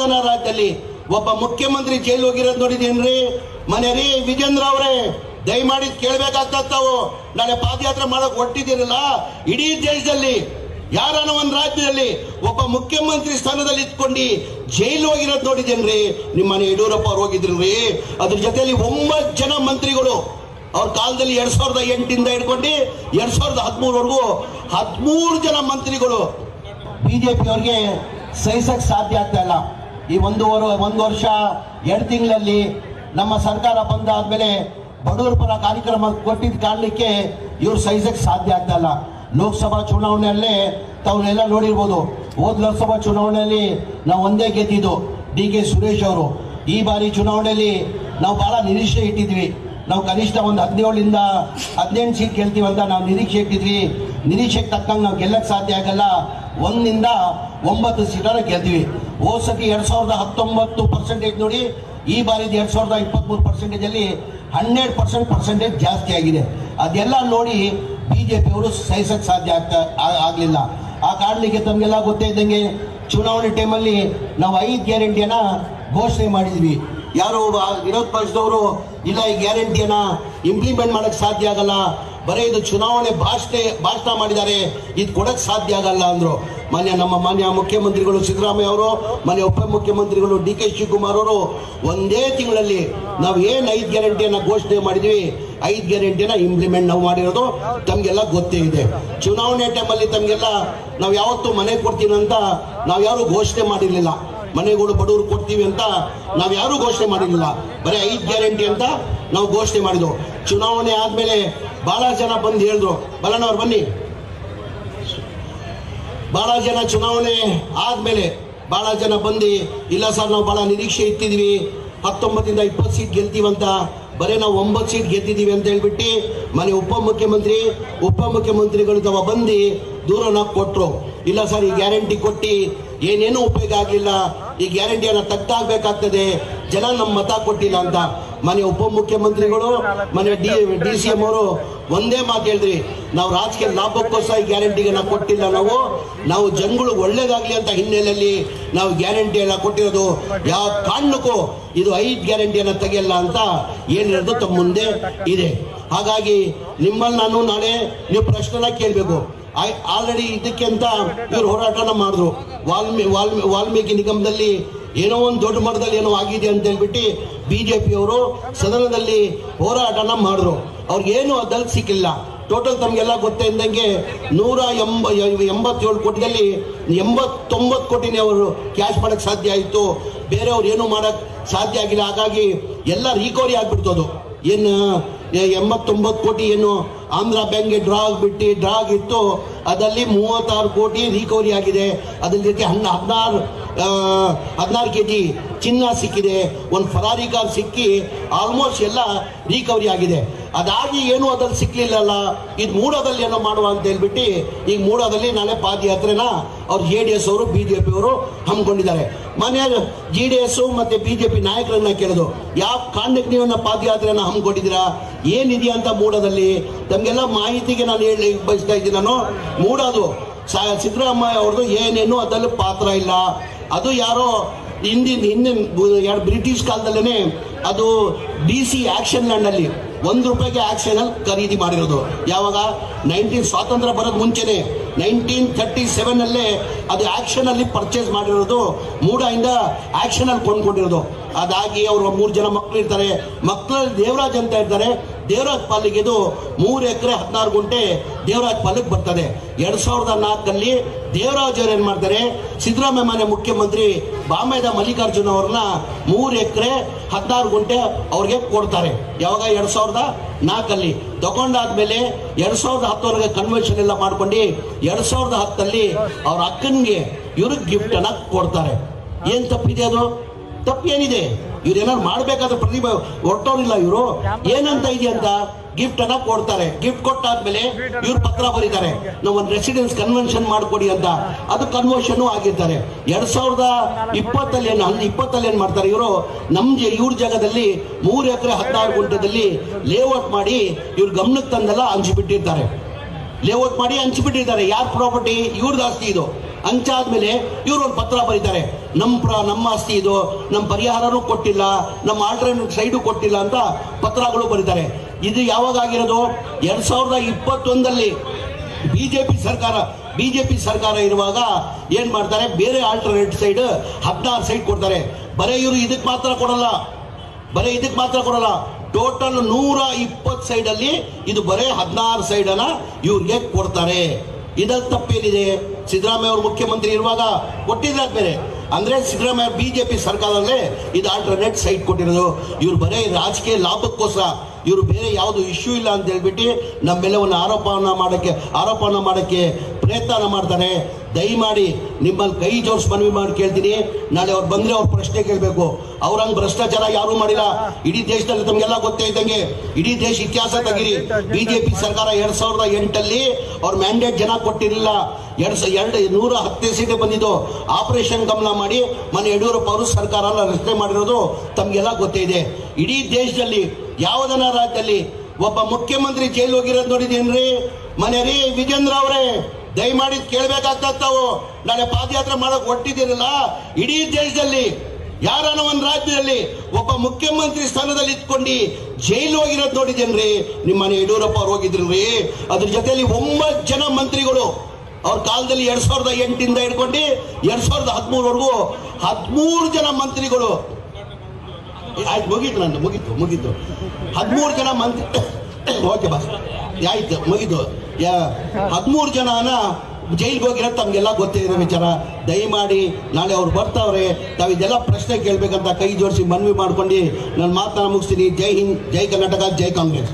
ಯೋಗನ ರಾಜ್ಯದಲ್ಲಿ ಒಬ್ಬ ಮುಖ್ಯಮಂತ್ರಿ ಜೈಲು ಹೋಗಿರೋದು ನೋಡಿದೀನ್ರಿ ಮನೆ ರೀ ವಿಜೇಂದ್ರ ಅವರೇ, ದಯಮಾಡಿ ಕೇಳಬೇಕಾಗ್ತಾವು ನಾಳೆ ಪಾದಯಾತ್ರೆ ಮಾಡಕ್ ಹೊಟ್ಟಿದ್ದೀರಲ್ಲ ಇಡೀ ದೇಶದಲ್ಲಿ ಯಾರನ್ನ ಒಂದು ರಾಜ್ಯದಲ್ಲಿ ಒಬ್ಬ ಮುಖ್ಯಮಂತ್ರಿ ಸ್ಥಾನದಲ್ಲಿ ಇದ್ಕೊಂಡು ಜೈಲು ಹೋಗಿರೋದು ನೋಡಿದೇನ್ರಿ ನಿಮ್ಮನೆ ಯಡಿಯೂರಪ್ಪ ಅವ್ರು ಹೋಗಿದ್ರಿ ಅದ್ರ ಜೊತೆಯಲ್ಲಿ ಒಂಬತ್ತು ಜನ ಮಂತ್ರಿಗಳು ಅವ್ರ ಕಾಲದಲ್ಲಿ ಎರಡ್ ಸಾವಿರದ ಎಂಟಿಂದ ಹಿಡ್ಕೊಂಡು ಎರಡ್ ಸಾವಿರದ ಹದಿಮೂರವರೆಗೂ ಹದಿಮೂರು ಜನ ಮಂತ್ರಿಗಳು. ಬಿಜೆಪಿ ಅವ್ರಿಗೆ ಸಹಿಸಕ್ ಸಾಧ್ಯ ಆಗ್ತಾ ಇಲ್ಲ. ಈ ಒಂದೂವರೆ ಒಂದು ವರ್ಷ, ಎರಡು ತಿಂಗಳಲ್ಲಿ ನಮ್ಮ ಸರ್ಕಾರ ಬಂದಾದ್ಮೇಲೆ ಬಡವರ ಪರ ಕಾರ್ಯಕ್ರಮ ಕೊಟ್ಟಿದ್ದ ಕಾರಣಕ್ಕೆ ಇವ್ರು ಸಹಿಸಕ್ ಸಾಧ್ಯ ಆಗ್ತಲ್ಲ ಲೋಕಸಭಾ ಚುನಾವಣೆಯಲ್ಲೇ ತಾವನ್ನೆಲ್ಲ ನೋಡಿರ್ಬೋದು. ಹೋದ ಲೋಕಸಭಾ ಚುನಾವಣೆಯಲ್ಲಿ ನಾವು ಒಂದೇ ಗೆದ್ದಿದ್ದು ಡಿ ಕೆ ಸುರೇಶ್ ಅವರು. ಈ ಬಾರಿ ಚುನಾವಣೆಯಲ್ಲಿ ನಾವು ಬಹಳ ನಿರೀಕ್ಷೆ ಇಟ್ಟಿದ್ವಿ. ನಾವು ಕನಿಷ್ಠ ಒಂದು ಹದಿನೇಳರಿಂದ ಹದಿನೆಂಟು ಸೀಟ್ ಗೆಲ್ತೀವಿ ಅಂತ ನಾವು ನಿರೀಕ್ಷೆ ಇಟ್ಟಿದ್ವಿ. ನಿರೀಕ್ಷೆಗೆ ತಕ್ಕಂಗೆ ನಾವು ಗೆಲ್ಲಕ್ಕೆ ಸಾಧ್ಯ ಆಗಲ್ಲ. ಒಂದಿಂದ ಒಂಬತ್ತು ಸೀಟರ ಗೆಲ್ತೀವಿ. ಸತಿ ಎರಡ್ ಸಾವಿರದ ಹತ್ತೊಂಬತ್ತು ಪರ್ಸೆಂಟೇಜ್ ನೋಡಿ, ಈ ಬಾರಿದ ಎರಡ್ ಸಾವಿರದ ಇಪ್ಪತ್ಮೂರು ಪರ್ಸೆಂಟೇಜ್ ಅಲ್ಲಿ ಹನ್ನೆರಡು ಪರ್ಸೆಂಟ್ ಪರ್ಸೆಂಟೇಜ್ ಜಾಸ್ತಿ ಆಗಿದೆ. ಅದೆಲ್ಲ ನೋಡಿ ಬಿಜೆಪಿ ಅವರು ಸಹಿಸಕ್ಕೆ ಸಾಧ್ಯ ಆಗ್ತಾ ಆಗ್ಲಿಲ್ಲ. ಆ ಕಾರಣಕ್ಕೆ ತಮಗೆಲ್ಲ ಗೊತ್ತೇ ಇದ್ದಂಗೆ, ಚುನಾವಣೆ ಟೈಮಲ್ಲಿ ನಾವು ಐದು ಗ್ಯಾರಂಟಿಯನ್ನ ಘೋಷಣೆ ಮಾಡಿದ್ವಿ. ಯಾರು ವಿರೋಧ ಪಕ್ಷದವರು ಇಲ್ಲ, ಈ ಗ್ಯಾರಂಟಿಯನ್ನ ಇಂಪ್ಲಿಮೆಂಟ್ ಮಾಡಕ್ ಸಾಧ್ಯ ಆಗಲ್ಲ, ಬರೀ ಇದು ಚುನಾವಣೆ ಭಾಷಣ ಭಾಷಣ ಮಾಡಿದ್ದಾರೆ, ಇದು ಕೊಡಕ್ ಸಾಧ್ಯ ಆಗಲ್ಲ ಅಂದ್ರು. ಮಾನ್ಯ ನಮ್ಮ ಮಾನ್ಯ ಮುಖ್ಯಮಂತ್ರಿಗಳು ಸಿದ್ದರಾಮಯ್ಯ ಅವರು, ಮಾನ್ಯ ಉಪಮುಖ್ಯಮಂತ್ರಿಗಳು ಡಿ ಕೆ ಶಿವಕುಮಾರ್ ಅವರು, ಒಂದೇ ತಿಂಗಳಲ್ಲಿ ನಾವು ಏನು ಐದು ಗ್ಯಾರಂಟಿಯನ್ನ ಘೋಷಣೆ ಮಾಡಿದ್ವಿ, ಐದು ಗ್ಯಾರಂಟಿನ ಇಂಪ್ಲಿಮೆಂಟ್ ನಾವು ಮಾಡಿರೋದು ತಮಗೆಲ್ಲ ಗೊತ್ತೇ ಇದೆ. ಚುನಾವಣೆ ಟೈಮಲ್ಲಿ ತಮಗೆಲ್ಲ ನಾವು ಯಾವತ್ತೂ ಮನೆ ಕೊಡ್ತೀನಿ ಅಂತ ನಾವು ಯಾರು ಘೋಷಣೆ ಮಾಡಿರ್ಲಿಲ್ಲ. ಮನೆಗಳು ಬಡವರು ಕೊಡ್ತೀವಿ ಅಂತ ನಾವು ಯಾರು ಘೋಷಣೆ ಮಾಡಿರಲಿಲ್ಲ. ಬರೀ ಐದು ಗ್ಯಾರಂಟಿ ಅಂತ ನಾವು ಘೋಷಣೆ ಮಾಡಿದ್ವು. ಚುನಾವಣೆ ಆದ್ಮೇಲೆ ಬಹಳ ಜನ ಬಂದು ಹೇಳಿದ್ರು. ಬಲಣ್ಣವ್ರು ಬನ್ನಿ. ಬಹಳ ಜನ ಚುನಾವಣೆ ಆದ್ಮೇಲೆ ಬಹಳ ಜನ ಬಂದು, ಇಲ್ಲ ಸರ್, ನಾವು ಬಹಳ ನಿರೀಕ್ಷೆ ಇಟ್ಟಿದ್ವಿ. ಹತ್ತೊಂಬತ್ತಿಂದ ಇಪ್ಪತ್ತು ಸೀಟ್ ಗೆಲ್ತೀವಂತ ಬರೀ ನಾವು ಒಂಬತ್ತು ಸೀಟ್ ಗೆದ್ದಿದ್ದೀವಿ ಅಂತ ಹೇಳ್ಬಿಟ್ಟು ಮನೆ ಉಪಮುಖ್ಯಮಂತ್ರಿ, ಉಪಮುಖ್ಯಮಂತ್ರಿಗಳು ತವ ಬಂದು ದೂರನ ಕೊಟ್ಟರು ಇಲ್ಲ ಸರ್, ಈ ಗ್ಯಾರಂಟಿ ಕೊಟ್ಟು ಏನೇನು ಉಪಯೋಗ ಆಗಲಿಲ್ಲ. ಈ ಗ್ಯಾರಂಟಿಯನ್ನು ತಗ್ದಾಗಬೇಕಾಗ್ತದೆ. ಜನ ನಮ್ಮ ಮತ ಕೊಟ್ಟಿಲ್ಲ ಅಂತ. ಮನೆ ಉಪಮುಖ್ಯಮಂತ್ರಿಗಳು, ಮನೆ ಡಿ ಡಿ ಸಿ ಎಂ ಅವರು ಒಂದೇ ಮಾತು ಹೇಳಿದ್ರಿ, ನಾವು ರಾಜಕೀಯ ಲಾಭಕ್ಕೋಸ್ಕರ ಈ ಗ್ಯಾರಂಟಿಗೆ ನಾವು ಕೊಟ್ಟಿಲ್ಲ ನಾವು. ನಾವು ಜನಗಳು ಒಳ್ಳೇದಾಗಲಿ ಅಂತ ಹಿನ್ನೆಲೆಯಲ್ಲಿ ನಾವು ಗ್ಯಾರಂಟಿಯನ್ನು ಕೊಟ್ಟಿರೋದು. ಯಾವ ಕಾರಣಕ್ಕೂ ಇದು ಐದು ಗ್ಯಾರಂಟಿಯನ್ನು ತೆಗೆಯಲ್ಲ ಅಂತ ಏನಿರೋದು ತಮ್ಮ ಮುಂದೆ ಇದೆ. ಹಾಗಾಗಿ ನಿಮ್ಮಲ್ಲಿ ನಾನು ನಾಳೆ ನೀವು ಪ್ರಶ್ನೆನ ಕೇಳಬೇಕು. ಆಲ್ರೆಡಿ ಇದಕ್ಕೆ ಅಂತ ಇವರು ಹೋರಾಟನ ಮಾಡಿದ್ರು. ವಾಲ್ಮೀ ವಾಲ್ಮೀ, ವಾಲ್ಮೀಕಿ ನಿಗಮದಲ್ಲಿ ಏನೋ ಒಂದು ದೊಡ್ಡ ಮಟ್ಟದಲ್ಲಿ ಏನೋ ಆಗಿದೆ ಅಂತ ಹೇಳ್ಬಿಟ್ಟು ಬಿಜೆಪಿ ಅವರು ಸದನದಲ್ಲಿ ಹೋರಾಟನ ಮಾಡಿದ್ರು. ಅವ್ರಿಗೇನು ಅದಲ್ಲಿ ಸಿಕ್ಕಿಲ್ಲ. ಟೋಟಲ್ ತಮಗೆಲ್ಲ ಗೊತ್ತೇ ಇದ್ದಂಗೆ ನೂರ ಎಂಬ, ಎಂಬತ್ತೇಳು ಕೋಟಿಯಲ್ಲಿ ಎಂಬತ್ತೊಂಬತ್ತು ಕೋಟಿನೇ ಅವರು ಕ್ಯಾಶ್ ಮಾಡೋಕ್ಕೆ ಸಾಧ್ಯ ಆಯಿತು. ಬೇರೆಯವ್ರು ಏನು ಮಾಡೋಕ್ಕೆ ಸಾಧ್ಯ ಆಗಿಲ್ಲ. ಹಾಗಾಗಿ ಎಲ್ಲ ರಿಕವರಿ ಅದು. ಏನು ಎಂಬತ್ತೊಂಬತ್ತು ಕೋಟಿ ಏನು ಆಂಧ್ರ ಬ್ಯಾಂಕ್ಗೆ ಡ್ರಾ ಆಗಿಬಿಟ್ಟು, ಡ್ರಾ ಆಗಿತ್ತು. ಅದರಲ್ಲಿ ಮೂವತ್ತಾರು ಕೋಟಿ ರಿಕವರಿ ಆಗಿದೆ. ಅದ್ರ ಜೊತೆ ಹನ್ನ, ಹದಿನಾರು ಹದಿನಾರು ಕೆ ಜಿ ಚಿನ್ನ ಸಿಕ್ಕಿದೆ. ಒಂದು ಫರಾರಿ ಕಾರ್ ಸಿಕ್ಕಿ ಆಲ್ಮೋಸ್ಟ್ ಎಲ್ಲ ರಿಕವರಿ ಆಗಿದೆ. ಅದಾಗಿ ಏನು ಅದ್ರಲ್ಲಿ ಸಿಕ್ಲಿಲ್ಲಲ್ಲ ಇದು ಮೂಡೋದಲ್ಲಿ ಏನೋ ಮಾಡುವ ಅಂತ ಹೇಳ್ಬಿಟ್ಟು ಈಗ ಮೂಡೋದಲ್ಲಿ ನಾಳೆ ಪಾದಯಾತ್ರೆನ ಅವ್ರು ಜೆ ಡಿ ಎಸ್ ಅವರು, ಬಿ ಜೆ ಪಿ ಅವರು ಹಮ್ಮಿಕೊಂಡಿದ್ದಾರೆ. ಮನೆ ಜಿ ಡಿ ಎಸ್ ಮತ್ತೆ ಬಿ ಜೆ ಪಿ ನಾಯಕರನ್ನ ಕೇಳೋದು ಯಾವ ಕಾರಣಕ್ಕೆ ನೀವು ಪಾದಯಾತ್ರೆನ ಹಮ್ಮಿಕೊಂಡಿದ್ದೀರಾ? ಏನಿದೆಯಾ ಅಂತ ಮೂಡೋದಲ್ಲಿ? ತಮಗೆಲ್ಲ ಮಾಹಿತಿಗೆ ನಾನು ಹೇಳಿ ಬಯಸ್ತಾ ಇದ್ದೀನಿ ನಾನು. ಮೂಡೋದು ಸಿದ್ದರಾಮಯ್ಯ ಅವ್ರದ್ದು ಏನೇನು ಅದರಲ್ಲಿ ಪಾತ್ರ ಇಲ್ಲ. ಅದು ಯಾರೋ ಹಿಂದಿನ ಹಿಂದಿನ, ಎರಡು ಬ್ರಿಟಿಷ್ ಕಾಲದಲ್ಲೇ ಅದು ಡಿ ಸಿ ಆಕ್ಷನ್ ಲ್ಯಾಂಡ್ ಅಲ್ಲಿ ಒಂದು ರೂಪಾಯಿಗೆ ಆಕ್ಷನ್ ಖರೀದಿ ಮಾಡಿರೋದು. ಯಾವಾಗ? ನೈನ್ಟೀನ್ ಸ್ವಾತಂತ್ರ್ಯ ಬರೋದು ಮುಂಚೆನೆ. ನೈನ್ಟೀನ್ ಥರ್ಟಿ ಸೆವೆನ್ ಅಲ್ಲೇ ಅದು ಆಕ್ಷನ್ ಅಲ್ಲಿ ಪರ್ಚೇಸ್ ಮಾಡಿರೋದು. ಮೂಡಾಯಿಂದ ಆಕ್ಷನ್ ಅಲ್ಲಿ ಕೊಂಡ್ಕೊಂಡಿರೋದು. ಅದಾಗಿ ಅವರು ಮೂರು ಜನ ಮಕ್ಕಳು ಇರ್ತಾರೆ. ಮಕ್ಕಳಲ್ಲಿ ದೇವರಾಜ್ ಅಂತ ಇರ್ತಾರೆ. ದೇವರಾಜ್ ಪಾಲಿಗೆ ಇದು ಮೂರು ಎಕರೆ ಹದಿನಾರು ಗುಂಟೆ ದೇವರಾಜ್ ಪಾಲಿಗೆ ಬರ್ತದೆ. ಎರಡ್ ಸಾವಿರದ ನಾಲ್ಕಲ್ಲಿ ದೇವರಾಜ್ ಅವರು ಏನ್ ಮಾಡ್ತಾರೆ? ಸಿದ್ದರಾಮಯ್ಯ ಮನೆ ಮುಖ್ಯಮಂತ್ರಿ ಬಾಂಬೆದ ಮಲ್ಲಿಕಾರ್ಜುನ ಅವ್ರನ್ನ ಮೂರು ಎಕರೆ ಹದಿನಾರು ಗುಂಟೆ ಅವ್ರಿಗೆ ಕೊಡ್ತಾರೆ. ಯಾವಾಗ? ಎರಡ್ ಸಾವಿರದ ನಾಲ್ಕಲ್ಲಿ. ತಗೊಂಡಾದ್ಮೇಲೆ ಎರಡ್ ಸಾವಿರದ ಹತ್ತವರೆಗೆ ಕನ್ವೆನ್ಷನ್ ಎಲ್ಲ ಮಾಡ್ಕೊಂಡು ಎರಡ್ ಸಾವಿರದ ಹತ್ತಲ್ಲಿ ಅವ್ರ ಅಕ್ಕನಿಗೆ ಇವ್ರಿಗೆ ಗಿಫ್ಟ್ ಅನ್ನ ಕೊಡ್ತಾರೆ. ಏನ್ ತಪ್ಪಿದೆ ಅದು? ತಪ್ಪು ಏನಿದೆ ಇವ್ರೇನಾದ್ರು ಮಾಡ್ಬೇಕಾದ್ರೆ ಪ್ರತಿಭೆ ಹೊರಟೋರಿಲ್ಲ ಇವರು. ಏನಂತ ಇದೆ ಅಂತ ಗಿಫ್ಟ್ ಅನ್ನ ಕೊಡ್ತಾರೆ. ಗಿಫ್ಟ್ ಕೊಟ್ಟಾದ್ಮೇಲೆ ಇವ್ರು ಪತ್ರ ಬರೀತಾರೆ. ನಾವ್ ಒಂದು ರೆಸಿಡೆನ್ಸ್ ಕನ್ವೆನ್ಷನ್ ಮಾಡ್ಕೊಡಿ ಅಂತ. ಅದು ಕನ್ವೆನ್ಷನ್ ಆಗಿರ್ತಾರೆ. ಎರಡ್ ಸಾವಿರದ ಇಪ್ಪತ್ತಲ್ಲಿ ಏನು ಅಲ್ಲಿ ಇಪ್ಪತ್ತಲ್ಲಿ ಏನ್ ಮಾಡ್ತಾರೆ ಇವರು? ನಮ್ ಇವ್ರ ಜಾಗದಲ್ಲಿ ಮೂರು ಎಕರೆ ಹದಿನಾರು ಗುಂಟದಲ್ಲಿ ಲೇಔಟ್ ಮಾಡಿ ಇವ್ರ ಗಮನಕ್ಕೆ ತಂದೆಲ್ಲ ಹಂಚಿಬಿಟ್ಟಿರ್ತಾರೆ. ಲೇಔಟ್ ಮಾಡಿ ಹಂಚಿಬಿಟ್ಟಿರ್ತಾರೆ. ಯಾರ್ ಪ್ರಾಪರ್ಟಿ ಇವ್ರದ್ದು ಆಸ್ತಿ ಇದು. ಹಂಚಾದ್ಮೇಲೆ ಇವ್ರು ಒಂದು ಪತ್ರ ಬರೀತಾರೆ. ನಮ್ಮ ಪ್ರ, ನಮ್ಮ ಆಸ್ತಿ ಇದು ನಮ್ಮ ಪರಿಹಾರನೂ ಕೊಟ್ಟಿಲ್ಲ ನಮ್ಮ ಆಲ್ಟರ್ನೇಟ್ ಸೈಡು ಕೊಟ್ಟಿಲ್ಲ ಅಂತ ಪತ್ರಗಳು ಬರೀತಾರೆ. ಇದು ಯಾವಾಗ ಆಗಿರೋದು? ಎರಡ್ ಸಾವಿರದ ಇಪ್ಪತ್ತೊಂದಲ್ಲಿ ಬಿಜೆಪಿ ಸರ್ಕಾರ ಬಿಜೆಪಿ ಸರ್ಕಾರ ಇರುವಾಗ ಏನು ಮಾಡ್ತಾರೆ? ಬೇರೆ ಆಲ್ಟರ್ನೇಟ್ ಸೈಡ್ ಹದಿನಾರು ಸೈಡ್ ಕೊಡ್ತಾರೆ. ಬರೀ ಇವರು ಇದಕ್ಕೆ ಮಾತ್ರ ಕೊಡಲ್ಲ. ಬರೀ ಇದಕ್ಕೆ ಮಾತ್ರ ಕೊಡಲ್ಲ. ಟೋಟಲ್ ನೂರ ಇಪ್ಪತ್ತು ಸೈಡಲ್ಲಿ ಇದು ಬರೇ ಹದಿನಾರು ಸೈಡನ್ನು ಇವ್ರಿಗೆ ಕೊಡ್ತಾರೆ. ಇದ್ರಲ್ಲಿ ತಪ್ಪೇನಿದೆ? ಸಿದ್ದರಾಮಯ್ಯ ಅವರು ಮುಖ್ಯಮಂತ್ರಿ ಇರುವಾಗ ಕೊಟ್ಟಿದ್ರೆ ಬೇರೆ ಅಂದ್ರೆ ಸಿದ್ದರಾಮಯ್ಯ ಬಿಜೆಪಿ ಸರ್ಕಾರದಲ್ಲೇ ಇದು ಆಲ್ಟರ್ನೇಟ್ ಸೈಟ್ ಕೊಟ್ಟಿರೋದು. ಇವ್ರು ಬರೀ ರಾಜಕೀಯ ಲಾಭಕ್ಕೋಸ್ಕರ, ಇವರು ಬೇರೆ ಯಾವುದು ಇಶ್ಯೂ ಇಲ್ಲ ಅಂತ ಹೇಳ್ಬಿಟ್ಟು ನಮ್ಮ ಮೇಲೆ ಒಂದು ಆರೋಪವನ್ನ ಮಾಡೋಕ್ಕೆ, ಆರೋಪವನ್ನ ಮಾಡಕ್ಕೆ ಪ್ರಯತ್ನ ಮಾಡ್ತಾರೆ ದಯಮಾಡಿ ನಿಮ್ಮಲ್ಲಿ ಕೈ ಜೋಡಿಸಿ ಮನವಿ ಮಾಡಿ ಕೇಳ್ತೀನಿ. ನಾಳೆ ಅವ್ರು ಬಂದ್ರೆ ಅವ್ರ ಪ್ರಶ್ನೆ ಕೇಳಬೇಕು. ಅವ್ರಂಗ್ ಭ್ರಷ್ಟಾಚಾರ ಯಾರು ಮಾಡಿಲ್ಲ. ಇಡೀ ದೇಶದಲ್ಲಿ ತಮಗೆಲ್ಲ ಗೊತ್ತೇ ಇದ್ದಂಗೆ ಇಡೀ ದೇಶ ಇತಿಹಾಸ ತೆಗಿರಿ. ಬಿಜೆಪಿ ಸರ್ಕಾರ ಎರಡ್ ಸಾವಿರದ ಎಂಟಲ್ಲಿ ಅವ್ರ ಮ್ಯಾಂಡೇಟ್ ಜನ ಕೊಟ್ಟಿರಲಿಲ್ಲ. ಎರಡ್ ಸ, ಎರಡು ನೂರ ಹತ್ತೇ ಸೀಟೆ ಬಂದಿದ್ದು. ಆಪರೇಷನ್ ಗಮನ ಮಾಡಿ ಮನೆ ಯಡಿಯೂರಪ್ಪ ಅವರು ಸರ್ಕಾರ ರಚನೆ ಮಾಡಿರೋದು ತಮಗೆಲ್ಲ ಗೊತ್ತೇ ಇದೆ. ಇಡೀ ದೇಶದಲ್ಲಿ, ಯಾವ್ದನ ರಾಜ್ಯದಲ್ಲಿ ಒಬ್ಬ ಮುಖ್ಯಮಂತ್ರಿ ಜೈಲು ಹೋಗಿರೋದು ನೋಡಿದೇನ್ರಿ ಮನೆ ರೀ ವಿಜೇಂದ್ರ ಅವರೇ. ದಯಮಾಡಿ ಕೇಳ್ಬೇಕಾಗ್ತದ ತಾವು ನಾಳೆ ಪಾದಯಾತ್ರೆ ಮಾಡಕ್ ಒಟ್ಟಿದ್ದೀರಲ್ಲ ಇಡೀ ದೇಶದಲ್ಲಿ ಯಾರನ್ನ ಒಂದು ರಾಜ್ಯದಲ್ಲಿ ಒಬ್ಬ ಮುಖ್ಯಮಂತ್ರಿ ಸ್ಥಾನದಲ್ಲಿ ಇಟ್ಕೊಂಡು ಜೈಲು ಹೋಗಿರೋದು ನಿಮ್ಮ ಮನೆ ಯಡಿಯೂರಪ್ಪ ಅವ್ರು ಹೋಗಿದ್ರಿ ಅದ್ರ ಜೊತೆಯಲ್ಲಿ ಒಂಬತ್ತು ಜನ ಮಂತ್ರಿಗಳು ಅವ್ರ ಕಾಲದಲ್ಲಿ ಎರಡ್ ಸಾವಿರದ ಎಂಟಿಂದ ಹಿಡ್ಕೊಂಡು ಎರಡ್ ಸಾವಿರದ ಹದಿಮೂರವರೆಗೂ ಹದಿಮೂರು ಜನ ಮಂತ್ರಿಗಳು. ಆಯ್ತು, ಮುಗೀತು ನಂದು, ಮುಗೀತು ಮುಗೀತು. ಹದಿಮೂರು ಜನ ಮಂತ್ರಿ ಓಕೆ, ಬಾ. ಆಯ್ತು ಮುಗಿದು. ಯಾ, ಹದಿಮೂರು ಜನನ ಜೈಲಿಗೆ ಹೋಗಿರೋದು ತಮಗೆಲ್ಲ ನಮ್ಮ ವಿಚಾರ. ದಯಮಾಡಿ ನಾಳೆ ಅವ್ರು ಬರ್ತಾವ್ರೆ ತಾವು ಇದೆಲ್ಲ ಪ್ರಶ್ನೆ ಕೇಳಬೇಕಂತ ಕೈ ಜೋಡಿಸಿ ಮನವಿ ಮಾಡ್ಕೊಂಡು ನಾನು ಮಾತನ್ನ ಮುಗಿಸ್ತೀನಿ. ಜೈ ಹಿಂದ್, ಜೈ ಕರ್ನಾಟಕ, ಜೈ ಕಾಂಗ್ರೆಸ್.